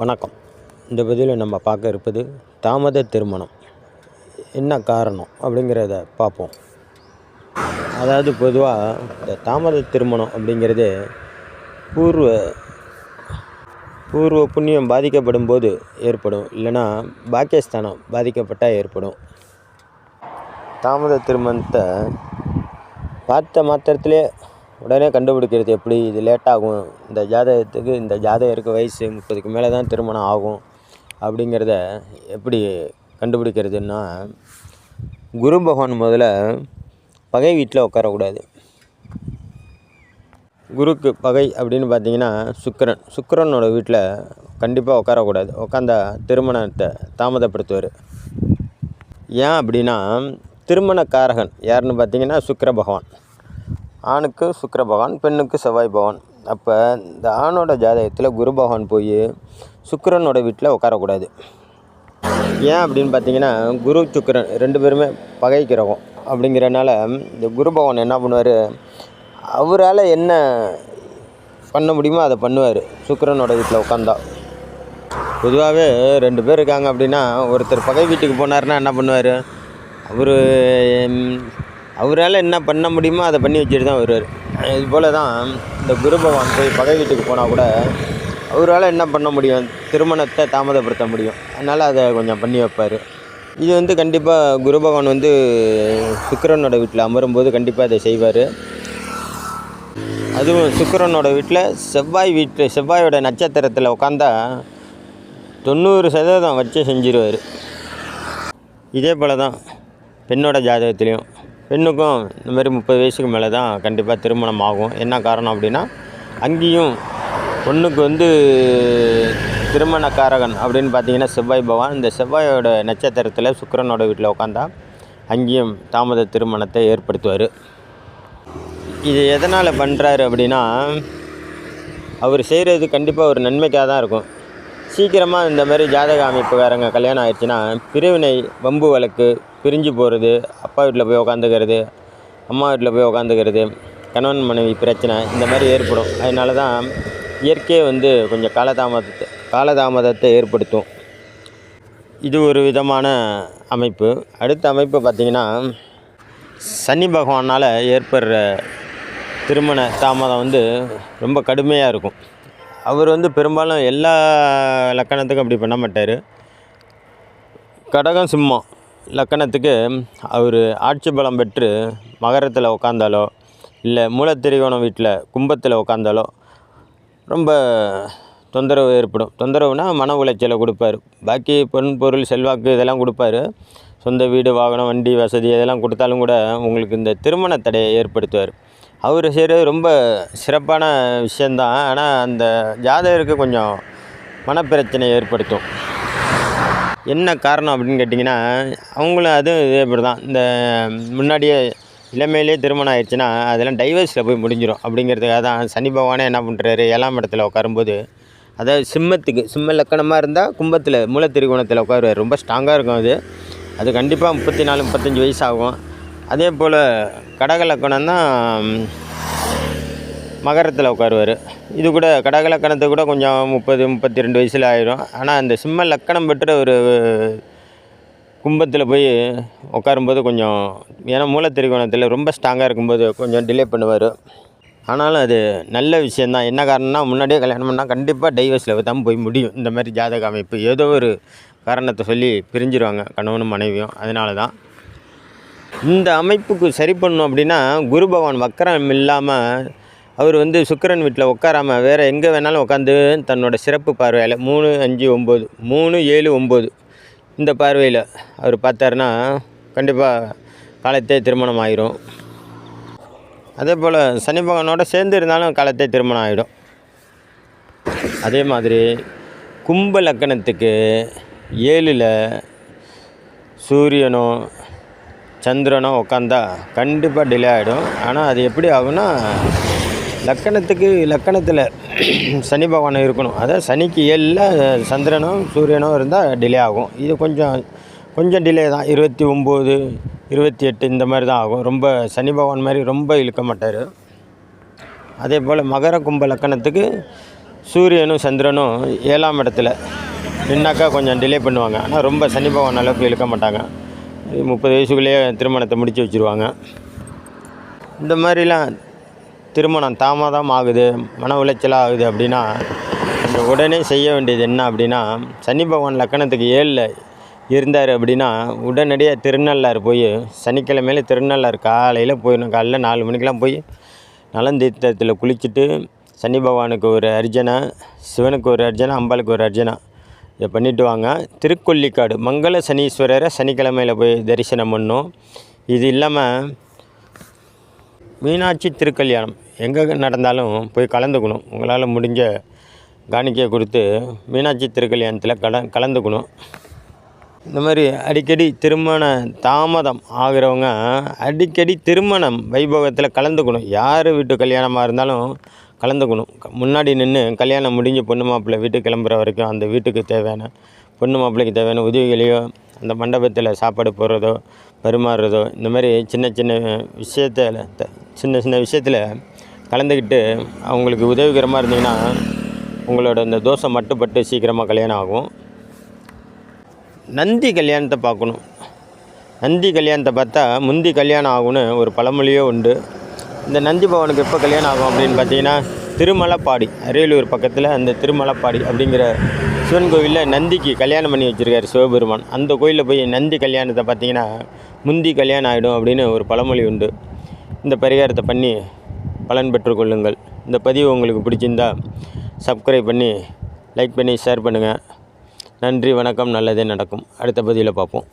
வணக்கம். இந்த பதிவில் நம்ம பார்க்க இருப்பது தாமத திருமணம். என்ன காரணம் அப்படிங்கிறத பார்ப்போம். அதாவது பொதுவாக இந்த தாமத திருமணம் அப்படிங்கிறது பூர்வ பூர்வ புண்ணியம் பாதிக்கப்படும் போது ஏற்படும். இல்லைன்னா பாக்கியஸ்தானம் பாதிக்கப்பட்டால் ஏற்படும். தாமத திருமணத்தை பார்த்த மாத்திரத்திலே உடனே கண்டுபிடிக்கிறது எப்படி? இது லேட்டாகும் இந்த ஜாதகத்துக்கு இந்த ஜாதகருக்கு வயசு முப்பதுக்கு மேலே தான் திருமணம் ஆகும் அப்படிங்கிறத எப்படி கண்டுபிடிக்கிறதுன்னா குரு பகவான் முதல்ல பகை வீட்டில் உட்காரக்கூடாது. குருக்கு பகை அப்படின்னு பார்த்தீங்கன்னா சுக்கிரன் சுக்கிரனோட வீட்டில் கண்டிப்பாக உட்காரக்கூடாது. உட்காந்தா திருமணத்தை தாமதப்படுத்துவார். ஏன் அப்படின்னா திருமணக்காரகன் யாருன்னு பார்த்தீங்கன்னா சுக்கர பகவான். ஆணுக்கு சுக்கர பகவான் பெண்ணுக்கு செவ்வாய் பகவான். அப்போ இந்த ஆணோட ஜாதகத்தில் குரு பகவான் போய் சுக்கரனோட வீட்டில் உட்காரக்கூடாது ஏன் அப்படின்னு பார்த்தீங்கன்னா குரு சுக்கரன் ரெண்டு பேருமே பகை கிரகம் அப்படிங்கிறனால இந்த குரு பகவான் என்ன பண்ணுவார்? அவரால் என்ன பண்ண முடியுமோ அதை பண்ணுவார். சுக்கரனோட வீட்டில் உட்காந்தா பொதுவாகவே ரெண்டு பேர் இருக்காங்க அப்படின்னா ஒருத்தர் பகை வீட்டுக்கு போனாருன்னா என்ன பண்ணுவார்? அவர் அவரால் என்ன பண்ண முடியுமோ அதை பண்ணி வச்சுட்டு தான் வருவார். இது போல் தான் இந்த குரு பகவான் போய் பகை வீட்டுக்கு போனால் கூட அவரால் என்ன பண்ண முடியும்? திருமணத்தை தாமதப்படுத்த முடியும். அதனால் அதை கொஞ்சம் பண்ணி வைப்பார். இது வந்து கண்டிப்பாக குரு பகவான் வந்து சுக்கரனோட வீட்டில் அமரும்போது கண்டிப்பாக அதை செய்வார். அதுவும் சுக்கரனோட வீட்டில் செவ்வாய் வீட்டில் செவ்வாயோட நட்சத்திரத்தில் உட்காந்தா தொண்ணூறு சதவீதம் வச்சு செஞ்சிருவார். இதே போல் தான் பெண்ணோட ஜாதகத்துலேயும். பெண்ணுக்கும் இந்த மாதிரி முப்பது வயசுக்கு மேலே தான் கண்டிப்பாக திருமணம் ஆகும். என்ன காரணம் அப்படின்னா அங்கேயும் பொண்ணுக்கு வந்து திருமணக்காரகன் அப்படின்னு பார்த்தீங்கன்னா செவ்வாய் பகவான். இந்த செவ்வாயோட நட்சத்திரத்தில் சுக்கரனோட வீட்டில் உட்காந்தா அங்கேயும் தாமத திருமணத்தை ஏற்படுத்துவார். இது எதனால் பண்ணுறாரு அப்படின்னா அவர் செய்கிறது கண்டிப்பாக ஒரு நன்மைக்காக தான் இருக்கும். சீக்கிரமாக இந்த மாதிரி ஜாதக அமைப்புக்காரங்க கல்யாணம் ஆயிடுச்சுன்னா பிரிவினை வம்பு வழக்கு பிரிஞ்சு போகிறது அப்பா வீட்டில் போய் உக்காந்துக்கிறது அம்மா வீட்டில் போய் உக்காந்துக்கிறது கணவன் மனைவி பிரச்சனை இந்த மாதிரி ஏற்படும். அதனால தான் இயற்கையே வந்து கொஞ்சம் காலதாமதத்தை காலதாமதத்தை ஏற்படுத்தும். இது ஒரு விதமான அமைப்பு. அடுத்த அமைப்பு பார்த்திங்கன்னா சனி பகவானால் ஏற்படுற திருமண தாமதம் வந்து ரொம்ப கடுமையாக இருக்கும். அவர் வந்து பெரும்பாலும் எல்லா லக்கணத்துக்கும் அப்படி பண்ண மாட்டார். கடகம் சிம்மம் லக்கணத்துக்கு அவர் ஆட்சி பலம் பெற்று மகரத்தில் உட்காந்தாலோ இல்லை மூலத்திரிகோணம் வீட்டில் கும்பத்தில் உட்காந்தாலோ ரொம்ப தொந்தரவு ஏற்படும். தொந்தரவுனா மன உளைச்சலை கொடுப்பாரு. பாக்கி பொன் பொருள் செல்வாக்கு இதெல்லாம் கொடுப்பாரு. சொந்த வீடு வாகனம் வண்டி வசதி இதெல்லாம் கொடுத்தாலும் கூட உங்களுக்கு இந்த திருமண தடையை ஏற்படுத்துவார். அவர் செய்கிறது ரொம்ப சிறப்பான விஷயந்தான். ஆனால் அந்த ஜாதகருக்கு கொஞ்சம் மனப்பிரச்சனை ஏற்படுத்தும். என்ன காரணம் அப்படின்னு கேட்டிங்கன்னா அவங்களும் அதுவும் இதே இப்படி தான் இந்த முன்னாடியே இளமையிலே திருமணம் ஆயிடுச்சுன்னா அதெல்லாம் டைவர்ஸில் போய் முடிஞ்சிடும் அப்படிங்கிறதுக்காக தான் சனி பகவானே என்ன பண்ணுறாரு ஏழாம் இடத்துல உட்காரும்போது அதாவது சிம்மத்துக்கு சிம்ம லக்கணமாக இருந்தால் கும்பத்தில் மூலத்திரிகோணத்தில் உட்காருவார். ரொம்ப ஸ்ட்ராங்காக இருக்கும் அது. அது கண்டிப்பாக முப்பத்தி நாலு முப்பத்தஞ்சு வயசு ஆகும். அதே போல் கடகலக்கணம் தான் மகரத்தில் உட்காருவார். இது கூட கடகலக்கணத்தை கூட கொஞ்சம் முப்பது முப்பத்தி ரெண்டு வயசில் ஆயிரும். ஆனால் அந்த சிம்ம லக்கணம் பெற்ற ஒரு கும்பத்தில் போய் உட்காரும்போது கொஞ்சம் ஏன்னா மூலத்திரிகோணத்தில் ரொம்ப ஸ்ட்ராங்காக இருக்கும்போது கொஞ்சம் டிலே பண்ணுவார். ஆனாலும் அது நல்ல விஷயந்தான் என்ன காரணம்னா முன்னாடியே கல்யாணம் பண்ணால் கண்டிப்பாக டைவர்ஸில் தான் போய் முடியும். இந்த மாதிரி ஜாதக அமைப்பு ஏதோ ஒரு காரணத்தை சொல்லி பிரிஞ்சிருவாங்க கணவனும் மனைவியும். அதனால தான் இந்த அமைப்புக்கு சரி பண்ணணும் அப்படின்னா குரு பகவான் வக்கரம் இல்லாமல் அவர் வந்து சுக்கிரன் வீட்டில் உட்காராமல் வேறு எங்கே வேணாலும் உட்காந்து தன்னோட சிறப்பு பார்வையில் மூணு அஞ்சு ஒம்பது மூணு ஏழு ஒம்பது இந்த பார்வையில் அவர் பார்த்தாருன்னா கண்டிப்பாக காலத்தே திருமணம் ஆயிரும். அதே போல் சனி பகவானோட சேர்ந்து இருந்தாலும் காலத்தே திருமணம் ஆகிடும் அதே மாதிரி கும்ப லக்கணத்துக்கு ஏழில் சூரியனும் சந்திரனும் உட்காந்தா கண்டிப்பாக டிலே ஆகிடும் ஆனால் அது எப்படி ஆகும்னா லக்கணத்துக்கு லக்கணத்தில் சனி பகவான் இருக்கணும். அதாவது சனிக்கு ஏழில் சந்திரனும் சூரியனும் இருந்தால் டிலே ஆகும். இது கொஞ்சம் கொஞ்சம் டிலே தான். இருபத்தி ஒம்பது இருபத்தி எட்டு இந்த மாதிரி தான் ஆகும். ரொம்ப சனி பகவான் மாதிரி ரொம்ப இழுக்க மாட்டார். அதே போல் மகர கும்ப லக்கணத்துக்கு சூரியனும் சந்திரனும் ஏழாம் இடத்துல நின்னாக்கா கொஞ்சம் டிலே பண்ணுவாங்க. ஆனால் ரொம்ப சனி பகவான் அளவுக்கு இழுக்க மாட்டாங்க. முப்பது வயசுக்குள்ளேயே திருமணத்தை முடித்து வச்சுருவாங்க. இந்த மாதிரிலாம் திருமணம் தாமதம் ஆகுது மன உளைச்சலாக ஆகுது அப்படின்னா இந்த உடனே செய்ய வேண்டியது என்ன அப்படின்னா சனி பகவான் லக்கணத்துக்கு ஏழில் இருந்தார் அப்படின்னா உடனடியாக திருநள்ளாறு போய் சனிக்கிழமையில திருநள்ளாறு காலையில் போயிடணும். காலைல நாலு மணிக்கெலாம் போய் நலந்தீர்த்தத்தில் குளிச்சுட்டு சனி பகவானுக்கு ஒரு அர்ஜனை சிவனுக்கு ஒரு அர்ஜனை அம்பாளுக்கு ஒரு அர்ஜனை இதை பண்ணிட்டு வாங்க. திருக்கொல்லிக்காடு மங்கள சனீஸ்வரரை சனிக்கிழமையில் போய் தரிசனம் பண்ணும். இது இல்லாமல் மீனாட்சி திருக்கல்யாணம் எங்கே நடந்தாலும் போய் கலந்துக்கணும். உங்களால் முடிஞ்ச காணிக்கையை கொடுத்து மீனாட்சி திருக்கல்யாணத்தில் கல கலந்துக்கணும். இந்த மாதிரி அடிக்கடி திருமண தாமதம் ஆகிறவங்க அடிக்கடி திருமணம் வைபவத்தில் கலந்துக்கணும். யார் வீட்டு கல்யாணமாக இருந்தாலும் கலந்துக்கணும். முன்னாடி நின்று கல்யாணம் முடிஞ்சு பொண்ணு மாப்பிள்ளை வீட்டுக்கு கிளம்புற வரைக்கும் அந்த வீட்டுக்கு தேவையான பொண்ணு மாப்பிள்ளைக்கு தேவையான உதவிகளையோ அந்த மண்டபத்தில் சாப்பாடு போடுறதோ பரிமாறுறதோ இந்த மாதிரி சின்ன சின்ன விஷயத்தில் த- சின்ன சின்ன விஷயத்தில் கலந்துக்கிட்டு அவங்களுக்கு உதவிகரமாக இருந்தீங்கன்னா உங்களோட இந்த தோசை மட்டுப்பட்டு சீக்கிரமாக கல்யாணம் ஆகும். நந்தி கல்யாணத்தை பார்க்கணும். நந்தி கல்யாணத்தை பார்த்தா முந்தி கல்யாணம் ஆகும்னு ஒரு பழமொழியே உண்டு. இந்த நந்தி பவனுக்கு எப்போ கல்யாணம் ஆகும் அப்படின்னு பார்த்தீங்கன்னா திருமலைப்பாடி அரியலூர் பக்கத்தில் அந்த திருமலைப்பாடி அப்படிங்கிற சிவன் கோவிலில் நந்திக்கு கல்யாணம் பண்ணி வச்சுருக்காரு சிவபெருமான். அந்த கோயிலில் போய் நந்தி கல்யாணத்தை பார்த்தீங்கன்னா முந்தி கல்யாணம் ஆகிடும் அப்படின்னு ஒரு பழமொழி உண்டு. இந்த பரிகாரத்தை பண்ணி பலன் பெற்றுக்கொள்ளுங்கள் இந்த பதிவு உங்களுக்கு பிடிச்சிருந்தா சப்ஸ்கிரைப் பண்ணி லைக் பண்ணி ஷேர் பண்ணுங்கள் நன்றி வணக்கம் நல்லதே நடக்கும். அடுத்த பதிவில் பார்ப்போம்.